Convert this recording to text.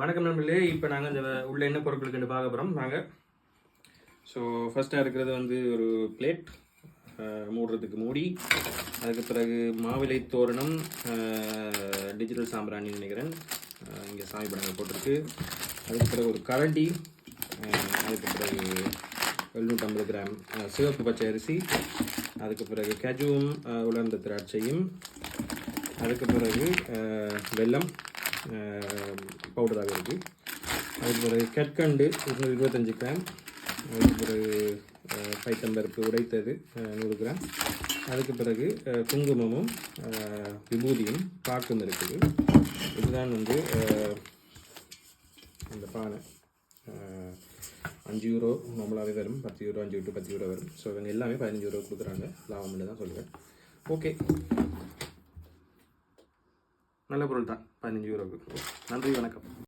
வணக்கம் நண்பர்களே. இப்போ நாங்கள் இந்த உள்ள என்ன பொருட்களுக்கு பார்க்க போகிறோம் நாங்கள் ஸோ ஃபஸ்ட்டாக இருக்கிறது வந்து ஒரு பிளேட் மூடுறதுக்கு மூடி. அதுக்கு பிறகு மாவிலை தோரணம் டிஜிட்டல் சாம்பிராணி நினைக்கிறேன். இங்கே சாமி படங்கள் போட்டிருக்கு. அதுக்கு பிறகு ஒரு கரண்டி. அதுக்கு பிறகு எழுநூற்றம்பது கிராம் சிவப்பு பச்சை அரிசி. அதுக்கு பிறகு கஜுவும் உலர்ந்த திராட்சையும். அதுக்கு பிறகு வெல்லம். பவுடராக இருக்குது அதுக்கு பிறகு கற்கண்டு இருநூறு இருபத்தஞ்சி கிராம் அதுக்கு பிறகு பைத்தம்பருப்பு உடைத்தது நூறு கிராம் அதுக்கு பிறகு குங்குமமும் விபூதியும் பாக்கும் இருக்குது. இதுதான் வந்து அந்த பானை. அஞ்சு யூரோ நார்மலாகவே வரும். பத்து யூரோ அஞ்சு டு பத்து யூரோ வரும். ஸோ இவங்க எல்லாமே பதினஞ்சு யூரோ கொடுக்குறாங்க. லாபம்னு தான் சொல்லுவேன் ஓகே நல்ல பொருள் தான் பதினஞ்சு யூரோக்கு நன்றி வணக்கம்.